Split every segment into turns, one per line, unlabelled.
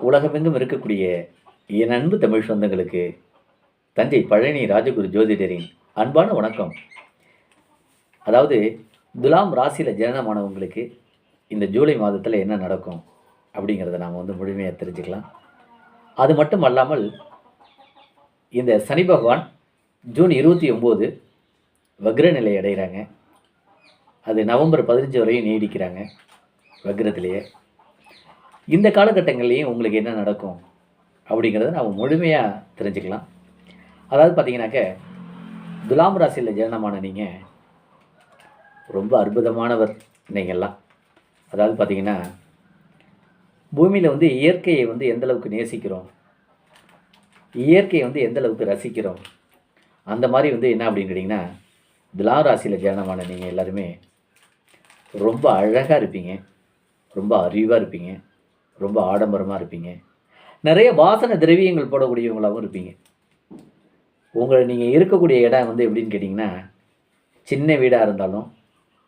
உலகமெங்கும் இருக்கக்கூடிய என் அன்பு தமிழ் சொந்தங்களுக்கு தஞ்சை பழனி ராஜகுரு ஜோதிடரின் அன்பான வணக்கம். அதாவது துலாம் ராசியில் ஜனனமானவங்களுக்கு இந்த ஜூலை மாதத்தில் என்ன நடக்கும் அப்படிங்கிறத நாம் வந்து முழுமையாக தெரிஞ்சுக்கலாம். அது மட்டும் அல்லாமல் இந்த சனி பகவான் ஜூன் இருபத்தி ஒம்பது வக்ர நிலை அடைகிறாங்க. அது நவம்பர் பதினஞ்சு வரையும் நீடிக்கிறாங்க வக்ரத்திலேயே. இந்த காலகட்டங்கள்லேயும் உங்களுக்கு என்ன நடக்கும் அப்படிங்கிறத நாம் முழுமையாக தெரிஞ்சுக்கலாம். அதாவது பார்த்தீங்கன்னாக்க துலாம் ராசியில் ஜனனமான நீங்கள் ரொம்ப அற்புதமானவர் நீங்கள்லாம். அதாவது பார்த்தீங்கன்னா பூமியில் வந்து இயற்கையை வந்து எந்தளவுக்கு நேசிக்கிறோம் இயற்கையை வந்து எந்தளவுக்கு ரசிக்கிறோம் அந்த மாதிரி வந்து என்ன அப்படின்னு கேட்டிங்கன்னா துலாம் ராசியில் ஜனனமான நீங்கள் எல்லாருமே ரொம்ப அழகாக இருப்பீங்க ரொம்ப அறிவாக இருப்பீங்க. ரொம்ப ஆடம்பரமாக இருப்பீங்க. நிறைய வாசனை திரவியங்கள் போடக்கூடியவங்களாகவும் இருப்பீங்க. உங்களை நீங்கள் இருக்கக்கூடிய இடம் வந்து எப்படின்னு கேட்டிங்கன்னா சின்ன வீடாக இருந்தாலும்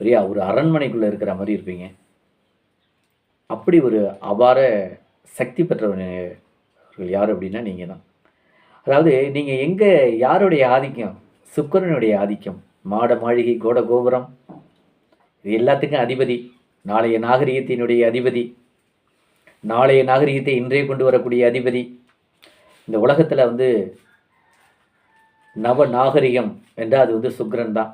பெரிய ஒரு அரண்மனைக்குள்ளே இருக்கிற மாதிரி இருப்பீங்க. அப்படி ஒரு அபார சக்தி பெற்றவர்கள் யார் அப்படின்னா நீங்கள் தான். அதாவது நீங்கள் எங்கே யாருடைய ஆதிக்கம்? சுக்கிரனுடைய ஆதிக்கம். மாட மாளிகை கோட கோபுரம். இது எல்லாத்துக்கும் அதிபதி. நாளைய நாகரிகத்தினுடைய அதிபதி. நாளைய நாகரிகத்தை இன்றே கொண்டு வரக்கூடிய அதிபதி. இந்த உலகத்தில் வந்து நவ நாகரிகம் என்றால் அது வந்து சுக்ரன் தான்.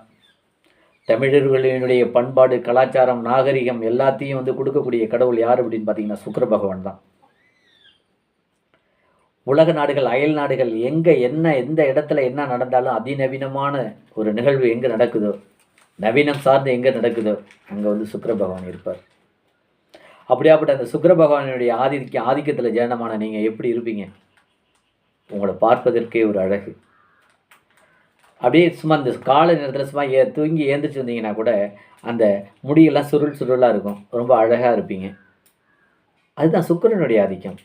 தமிழர்களினுடைய பண்பாடு கலாச்சாரம் நாகரிகம் எல்லாத்தையும் வந்து கொடுக்கக்கூடிய கடவுள் யார் அப்படின்னு பார்த்தீங்கன்னா சுக்ர பகவான் தான். உலக நாடுகள் அயல் நாடுகள் எங்கே என்ன எந்த இடத்துல என்ன நடந்தாலும் அதிநவீனமான ஒரு நிகழ்வு எங்கே நடக்குதோ நவீனம் சார்ந்து எங்கே நடக்குதோ அங்கே வந்து சுக்கர பகவான் இருப்பார். அப்படியாப்பட்ட அந்த சுக்கர பகவானுடைய ஆதிக்க ஆதிக்கத்தில் ஜனனமான நீங்கள் எப்படி இருப்பீங்க? உங்களை பார்ப்பதற்கே ஒரு அழகு. அப்படியே சும்மா இந்த காலை நேரத்தில் சும்மா ஏ தூங்கி ஏந்திரிச்சு வந்தீங்கன்னா கூட அந்த முடியெல்லாம் சுருள் சுருளாக இருக்கும். ரொம்ப அழகாக இருப்பீங்க. அதுதான் சுக்கிரனுடைய ஆதிக்கம்.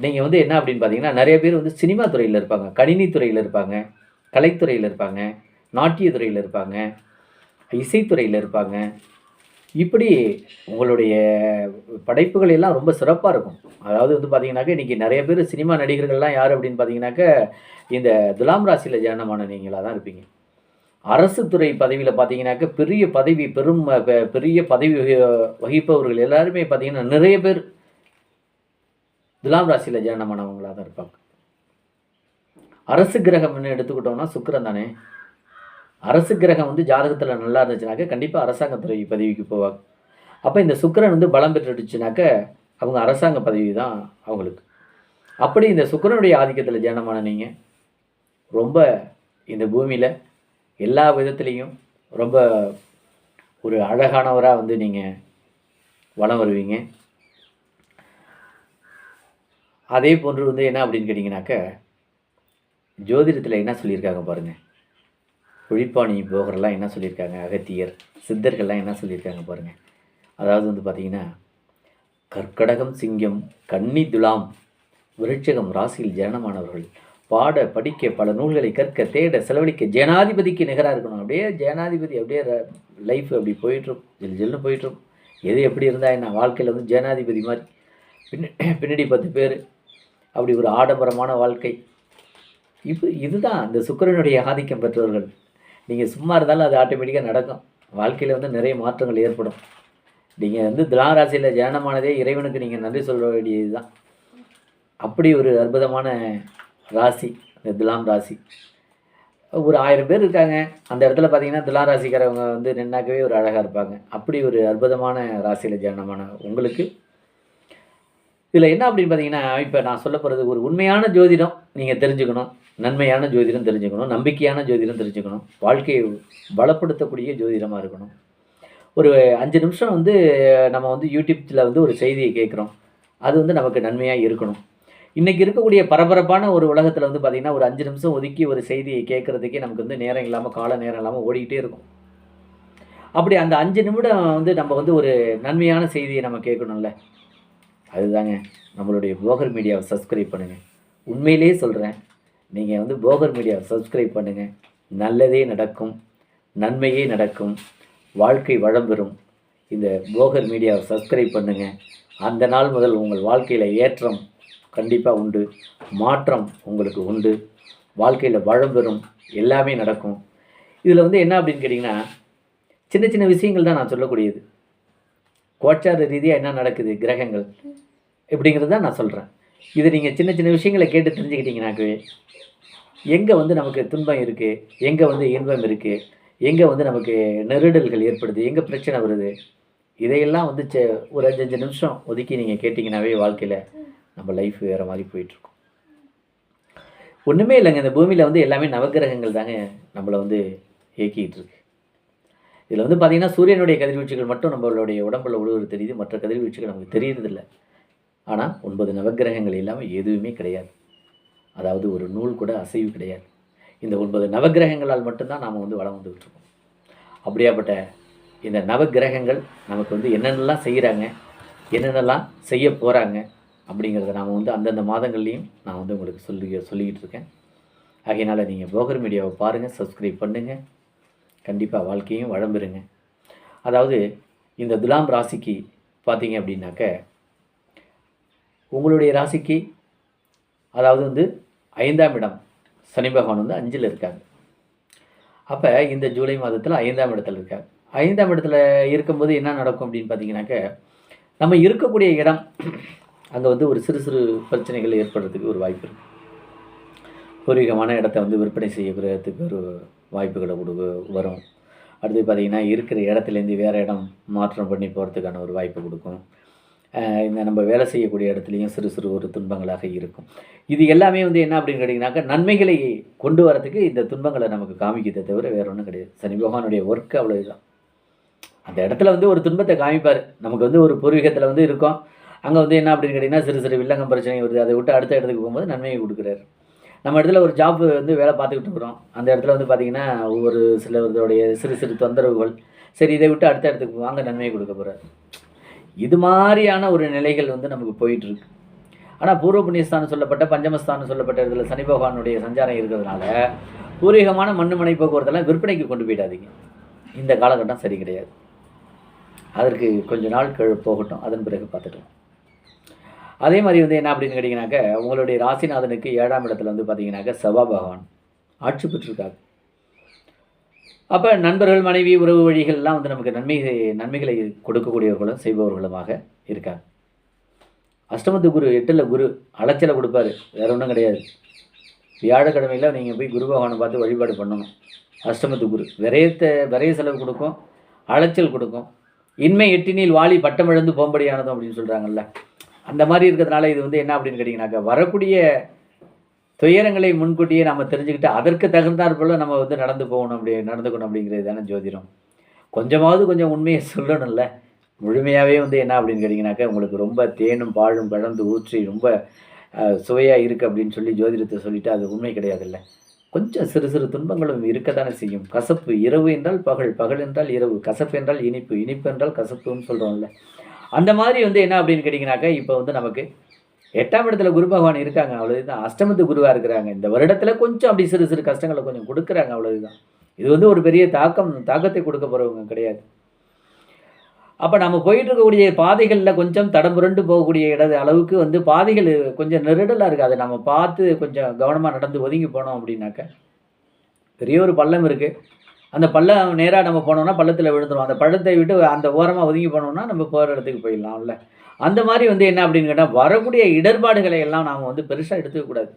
நீங்கள் வந்து என்ன அப்படின்னு பார்த்தீங்கன்னா நிறைய பேர் வந்து சினிமா துறையில் இருப்பாங்க. கணினி துறையில் இருப்பாங்க. கலைத்துறையில் இருப்பாங்க. நாட்டிய துறையில் இருப்பாங்க. இசைத்துறையில் இருப்பாங்க. இப்படி உங்களுடைய படைப்புகள் எல்லாம் ரொம்ப சிறப்பாக இருக்கும். அதாவது வந்து பார்த்தீங்கன்னாக்க இன்றைக்கி நிறைய பேர் சினிமா நடிகர்கள்லாம் யார் அப்படின்னு பார்த்தீங்கன்னாக்க இந்த துலாம் ராசியில் ஜனமான நீங்களாக தான் இருப்பீங்க. அரசு துறை பதவியில் பார்த்தீங்கன்னாக்க பெரிய பதவி பெரும் பெரிய பதவி வகி- வகிப்பவர்கள் எல்லாருமே பார்த்தீங்கன்னா நிறைய பேர் துலாம் ராசியில் ஜனமானவங்களாக தான் இருப்பாங்க. அரசு கிரகம்னு எடுத்துக்கிட்டோம்னா சுக்கிரன் தானே. அரசு கிரகம் வந்து ஜாதகத்தில் நல்லா இருந்துச்சுனாக்க கண்டிப்பாக அரசாங்கத்துறை பதவிக்கு போவாங்க. அப்போ இந்த சுக்கிரன் வந்து பலம் பெற்றுடுச்சுனாக்க அவங்க அரசாங்க பதவி தான் அவங்களுக்கு. அப்படி இந்த சுக்கிரனுடைய ஆதிக்கத்தில் ஜனனமான நீங்கள் ரொம்ப இந்த பூமியில் எல்லா விதத்துலேயும் ரொம்ப ஒரு அழகானவராக வந்து நீங்கள் வலம் வருவீங்க. அதே போன்று வந்து என்ன அப்படின்னு கேட்டிங்கனாக்க ஜோதிடத்தில் என்ன சொல்லியிருக்காங்க பாருங்கள் குழிப்பாணி போகரெல்லாம் என்ன சொல்லியிருக்காங்க? அகத்தியர் சித்தர்கள்லாம் என்ன சொல்லியிருக்காங்க பாருங்கள் அதாவது வந்து பார்த்தீங்கன்னா கற்கடகம் சிங்கம் கன்னி துலாம் விருட்சகம் ராசியில் ஜனனமானவர்கள் பாட படிக்க பல நூல்களை கற்க தேட செலவழிக்க ஜனாதிபதிக்கு நிகராக இருக்கணும். அப்படியே ஜனாதிபதி அப்படியே லைஃப் அப்படி போயிட்டுரும். ஜில் ஜில்னு போயிட்டுரும். எது எப்படி இருந்தால் என்ன வாழ்க்கையில் வந்து ஜனாதிபதி மாதிரி. பின்ன பின்னாடி பத்து பேர். அப்படி ஒரு ஆடம்பரமான வாழ்க்கை. இப்போ இதுதான் இந்த சுக்கிரனுடைய ஆதிக்கம் பெற்றவர்கள். நீங்கள் சும்மா இருந்தாலும் அது ஆட்டோமேட்டிக்காக நடக்கும். வாழ்க்கையில் வந்து நிறைய மாற்றங்கள் ஏற்படும். நீங்கள் வந்து துலாம் ராசியில் ஜனனமானதே இறைவனுக்கு நீங்கள் நன்றி சொல்ல வேண்டியது தான் அப்படி ஒரு அற்புதமான ராசி இந்த துலாம் ராசி. ஒரு ஆயிரம் பேர் இருக்காங்க. அந்த இடத்துல பார்த்தீங்கன்னா துலாம் ராசிக்காரவங்க வந்து நின்னாக்கவே ஒரு அழகாக இருப்பாங்க. அப்படி ஒரு அற்புதமான ராசியில் ஜனனமான உங்களுக்கு. இதில் என்ன அப்படின்னு பார்த்தீங்கன்னா இப்போ நான் சொல்ல போகிறது ஒரு உண்மையான ஜோதிடம் நீங்கள் தெரிஞ்சுக்கணும். நன்மையான ஜோதிடம் தெரிஞ்சுக்கணும் நம்பிக்கையான ஜோதிடம் தெரிஞ்சுக்கணும் வாழ்க்கையை பலப்படுத்தக்கூடிய ஜோதிடமாக இருக்கணும். ஒரு அஞ்சு நிமிஷம் வந்து நம்ம வந்து யூடியூப்பில் வந்து ஒரு செய்தியை கேட்குறோம். அது வந்து நமக்கு நன்மையாக இருக்கணும். இன்றைக்கி இருக்கக்கூடிய பரபரப்பான ஒரு உலகத்தில் வந்து பார்த்திங்கன்னா ஒரு அஞ்சு நிமிஷம் ஒதுக்கி ஒரு செய்தியை கேட்குறதுக்கே நமக்கு வந்து நேரம் இல்லாமல் கால நேரம் இல்லாமல் ஓடிக்கிட்டே இருக்கும். அப்படி அந்த அஞ்சு நிமிடம் வந்து நம்ம வந்து ஒரு நன்மையான செய்தியை நம்ம கேட்கணும்ல? அதுதாங்க. நம்மளுடைய போகர் மீடியாவை சப்ஸ்கிரைப் பண்ணுங்கள் உண்மையிலேயே சொல்கிறேன் நீங்கள் வந்து போகர் மீடியாவை சப்ஸ்கிரைப் பண்ணுங்கள் நல்லதே நடக்கும். நன்மையே நடக்கும். வாழ்க்கை வளம் பெறும். இந்த போகர் மீடியாவை சப்ஸ்கிரைப் பண்ணுங்கள் அந்த நாள் முதல் உங்கள் வாழ்க்கையில் ஏற்றம் கண்டிப்பாக உண்டு. மாற்றம் உங்களுக்கு உண்டு. வாழ்க்கையில் வளம் பெறும். எல்லாமே நடக்கும். இதில் வந்து என்ன அப்படின்னு கேட்டிங்கன்னா சின்ன சின்ன விஷயங்கள் தான் நான் சொல்லக்கூடியது. கோச்சார ரீதியாக என்ன நடக்குது கிரகங்கள் இப்படிங்கிறது தான் நான் சொல்கிறேன் இது நீங்கள் சின்ன சின்ன விஷயங்களை கேட்டு தெரிஞ்சுக்கிட்டீங்கனாக்கவே எங்கே வந்து நமக்கு துன்பம் இருக்குது எங்கே வந்து இன்பம் இருக்குது எங்கே வந்து நமக்கு நெருடல்கள் ஏற்படுது எங்கே பிரச்சனை வருது இதையெல்லாம் வந்து செ ஒரு அஞ்சு அஞ்சு நிமிஷம் ஒதுக்கி நீங்கள் கேட்டிங்கனாவே வாழ்க்கையில் நம்ம லைஃப் வேறு மாதிரி போயிட்டுருக்கும். ஒன்றுமே இல்லைங்க இந்த பூமியில் வந்து எல்லாமே நவக்கிரகங்கள் தாங்க நம்மளை வந்து இயக்கிட்டு இருக்கு. இதில் வந்து பார்த்தீங்கன்னா சூரியனுடைய கதிர்வீச்சுகள் மட்டும் நம்மளுடைய உடம்புல உழுவுறது தெரியுது மற்ற கதிர்வீச்சுகள் நமக்கு தெரியறதில்லை. ஆனால் ஒன்பது நவக்கிரகங்கள் இல்லாமல் எதுவுமே கிடையாது. அதாவது ஒரு நூல் கூட அசைவு கிடையாது. இந்த ஒன்பது நவக்கிரகங்களால் மட்டும்தான் நாம் வந்து வளம் வந்துகிட்ருக்கோம் அப்படியாப்பட்ட இந்த நவக்கிரகங்கள் நமக்கு வந்து என்னென்னலாம் செய்கிறாங்க என்னென்னலாம் செய்ய போகிறாங்க அப்படிங்கிறத நாம் வந்து அந்தந்த மாதங்கள்லேயும் நான் வந்து உங்களுக்கு சொல்லி சொல்லிக்கிட்டு இருக்கேன். ஆகையினால் நீங்கள் போகர் மீடியாவை பாருங்கள் சப்ஸ்கிரைப் பண்ணுங்கள் கண்டிப்பாக வாழ்க்கையும் வளம் பெறுங்க. அதாவது இந்த துலாம் ராசிக்கு பார்த்தீங்க அப்படின்னாக்க உங்களுடைய ராசிக்கு அதாவது வந்து ஐந்தாம் இடம் சனி பகவான் வந்து அஞ்சில் இருக்காங்க அப்போ இந்த ஜூலை மாதத்தில் ஐந்தாம் இடத்துல இருக்காங்க ஐந்தாம் இடத்துல இருக்கும்போது என்ன நடக்கும் அப்படின்னு பார்த்தீங்கன்னாக்க நம்ம இருக்கக்கூடிய இடம் அங்கே வந்து ஒரு சிறு சிறு பிரச்சனைகள் ஏற்படுறதுக்கு ஒரு வாய்ப்பு இருக்குது பூர்வீகமான இடத்த வந்து விற்பனை செய்யறதுக்கு ஒரு வாய்ப்புகளை கொடு வரும். அடுத்து பார்த்திங்கன்னா இருக்கிற இடத்துலேருந்து வேறு இடம் மாற்றம் பண்ணி போகிறதுக்கான ஒரு வாய்ப்பு கொடுக்கும். இந்த நம்ம வேலை செய்யக்கூடிய இடத்துலையும் சிறு சிறு ஒரு துன்பங்களாக இருக்கும். இது எல்லாமே வந்து என்ன அப்படின்னு கேட்டிங்கனாக்கா நன்மைகளை கொண்டு வரதுக்கு இந்த துன்பங்களை நமக்கு காமிக்கிறதை தவிர வேற ஒன்றும் கிடையாது. சனி பகவானுடைய ஒர்க் அவ்வளோதான் அந்த இடத்துல வந்து ஒரு துன்பத்தை காமிப்பார். நமக்கு வந்து ஒரு பூர்வீகத்தில் வந்து இருக்கோம். அங்கே வந்து என்ன அப்படின்னு கேட்டிங்கன்னா சிறு சிறு வில்லங்கம் பிரச்சனை வருது. அதை விட்டு அடுத்த இடத்துக்கு போகும்போது நன்மையை கொடுக்குறாரு. நம்ம இடத்துல ஒரு ஜாப் வந்து வேலை பார்த்துக்கிட்டு இருக்கிறோம். அந்த இடத்துல வந்து பார்த்திங்கன்னா ஒவ்வொரு சிலருடைய சிறு சிறு தொந்தரவுகள். சரி இதை விட்டு அடுத்த இடத்துக்கு போவாங்க நன்மையை கொடுக்க போகிறார் இது மாதிரியான ஒரு நிலைகள் வந்து நமக்கு போயிட்டு இருக்கு ஆனால் பூர்வ புண்ணியஸ்தானம் சொல்லப்பட்ட பஞ்சமஸ்தானம் சொல்லப்பட்ட இடத்துல சனி பகவானுடைய சஞ்சாரம் இருக்கிறதுனால பூர்வீகமான மண்ணு மனை போக்குவரத்தெல்லாம் விற்பனைக்கு கொண்டு போயிடாதீங்க. இந்த காலகட்டம் சரி கிடையாது. அதற்கு கொஞ்ச நாள் கழு போகட்டும். அதன் பிறகு பார்த்துட்டோம் அதே மாதிரி வந்து என்ன அப்படின்னு கேட்டிங்கனாக்க உங்களுடைய ராசிநாதனுக்கு ஏழாம் இடத்துல வந்து பார்த்தீங்கன்னாக்க செவ்வா பகவான் ஆட்சி பெற்றிருக்காங்க அப்போ நண்பர்கள் மனைவி உறவு வழிகள்லாம் வந்து நமக்கு நன்மை நன்மைகளை கொடுக்கக்கூடியவர்களும் செய்பவர்களுமாக இருக்காங்க அஷ்டமத்து குரு எட்டில் குரு அலைச்சலை கொடுப்பாரு. வேற ஒன்றும் கிடையாது. வியாழக்கிழமையில் நீங்கள் போய் குரு பகவானை பார்த்து வழிபாடு பண்ணணும். அஷ்டமத்து குரு. விரயத்தை விரைய செலவு கொடுக்கும் அலைச்சல் கொடுக்கும். இன்மை எட்டினில் வாளி பட்டமிழந்து போம்படியானதும் அப்படின்னு சொல்கிறாங்கல்ல அந்த மாதிரி இருக்கிறதுனால இது வந்து என்ன அப்படின்னு கேட்டிங்கனாக்கா வரக்கூடிய துயரங்களை முன்கூட்டியே நம்ம தெரிஞ்சுக்கிட்டு அதற்கு தகுந்தாற் போல் நம்ம வந்து நடந்து போகணும் அப்படி நடந்துக்கணும் அப்படிங்கிறது தானே ஜோதிடம். கொஞ்சமாவது கொஞ்சம் உண்மையை சொல்லணும்ல. முழுமையாகவே வந்து என்ன அப்படின்னு கேட்டிங்கனாக்கா உங்களுக்கு ரொம்ப தேனும் பாழும் கலந்து ஊற்றி ரொம்ப சுவையாக இருக்குது அப்படின்னு சொல்லி ஜோதிடத்தை சொல்லிவிட்டு அது உண்மை கிடையாதுல்ல. கொஞ்சம் சிறு சிறு துன்பங்களும் இருக்கத்தானே செய்யும். கசப்பு இரவு என்றால் பகல் பகல் என்றால் இரவு கசப்பு என்றால் இனிப்பு இனிப்பு என்றால் கசப்புன்னு சொல்கிறோம்ல அந்த மாதிரி வந்து என்ன அப்படின்னு கேட்டிங்கனாக்கா இப்போ வந்து நமக்கு எட்டாம் இடத்துல குரு பகவான் இருக்காங்க அவ்வளவுதான். அஷ்டமத்து குருவாக இருக்கிறாங்க. இந்த வருடத்தில் கொஞ்சம் அப்படி சிறு சிறு கஷ்டங்களை கொஞ்சம் கொடுக்குறாங்க அவ்வளவுதான். இது வந்து ஒரு பெரிய தாக்கம் தாக்கத்தை கொடுக்க போகிறவங்க கிடையாது. அப்போ நம்ம போயிட்டு இருக்கக்கூடிய பாதைகளில் கொஞ்சம் தடம் புரண்டு போகக்கூடிய இட அளவுக்கு வந்து பாதைகள் கொஞ்சம் நெருடலாக இருக்குது அதை நம்ம பார்த்து கொஞ்சம் கவனமாக நடந்து ஒதுங்கி போனோம் அப்படின்னாக்க பெரிய ஒரு பள்ளம் இருக்குது அந்த பள்ளம் நேராக நம்ம போனோம்னா பள்ளத்தில் விழுந்துடும் அந்த பள்ளத்தை விட்டு அந்த ஓரமாக ஒதுங்கி போனோம்னா நம்ம போகிற இடத்துக்கு போயிடலாம்ல. அந்த மாதிரி வந்து என்ன அப்படின்னு கேட்டால் வரக்கூடிய இடர்பாடுகளை எல்லாம் நாம் வந்து பெருசாக எடுத்துக்கக்கூடாது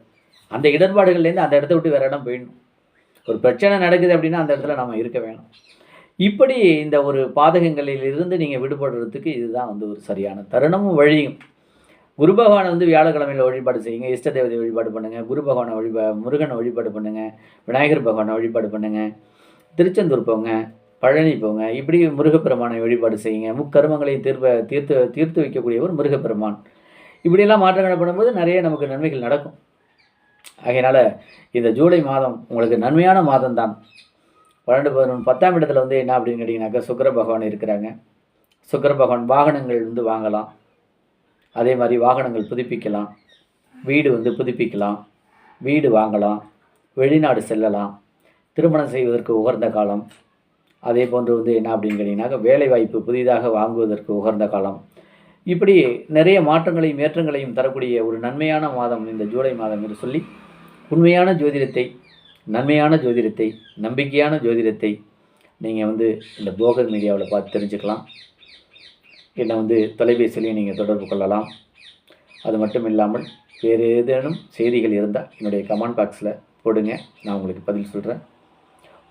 அந்த இடர்பாடுகள்லேருந்து அந்த இடத்த விட்டு வேறு இடம் போயிடணும். ஒரு பிரச்சனை நடக்குது அப்படின்னா அந்த இடத்துல நம்ம இருக்க வேணும். இப்படி இந்த ஒரு பாதகங்களில் இருந்து நீங்கள் விடுபடுறதுக்கு இதுதான் வந்து ஒரு சரியான தருணமும் வழியும். குரு பகவானை வந்து வியாழக்கிழமையில் வழிபாடு செய்யுங்க இஷ்ட தேவதை வழிபாடு பண்ணுங்கள் குரு பகவானை வழிபா முருகனை வழிபாடு பண்ணுங்கள் விநாயகர் பகவானை வழிபாடு பண்ணுங்கள் திருச்செந்தூர் போங்க. பழனி போங்க. இப்படி முருகப்பெருமானை வழிபாடு செய்யுங்க. முக்கருமங்களையும் தீர்ப்ப தீர்த்து தீர்த்து வைக்கக்கூடியவர் முருகப்பெருமான். இப்படியெல்லாம் மாற்றங்கள் பண்ணும்போது நிறைய நமக்கு நன்மைகள் நடக்கும். ஆகையினால இந்த ஜூலை மாதம் உங்களுக்கு நன்மையான மாதம் தான் பன்னெண்டு பதினொன்று பத்தாம் இடத்துல வந்து என்ன அப்படின்னு கேட்டிங்கனாக்கா சுக்கர பகவான் இருக்கிறாங்க. சுக்கர பகவான் வாகனங்கள் வந்து வாங்கலாம். அதே மாதிரி வாகனங்கள் புதுப்பிக்கலாம். வீடு வந்து புதுப்பிக்கலாம். வீடு வாங்கலாம். வெளிநாடு செல்லலாம். திருமணம் செய்வதற்கு உகந்த காலம். அதே போன்று வந்து என்ன அப்படின்னு கேட்டிங்கனாக்கா வேலை புதிதாக வாங்குவதற்கு உகந்த காலம். இப்படி நிறைய மாற்றங்களையும் ஏற்றங்களையும் தரக்கூடிய ஒரு நன்மையான மாதம் இந்த ஜூலை மாதம் என்று சொல்லி உண்மையான ஜோதிடத்தை நன்மையான ஜோதிடத்தை நம்பிக்கையான ஜோதிடத்தை நீங்கள் வந்து இந்த போகர் மீடியாவில் பார்த்து தெரிஞ்சுக்கலாம். என்னை வந்து தொலைபேசியிலையும் நீங்கள் தொடர்பு கொள்ளலாம். அது மட்டும் இல்லாமல் வேறு ஏதேனும் செய்திகள் இருந்தால் என்னுடைய கமெண்ட் பாக்ஸில் போடுங்க. நான் உங்களுக்கு பதில் சொல்கிறேன்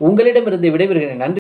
உங்களிடமிருந்து விடைபெறுகிறேன். நன்றி.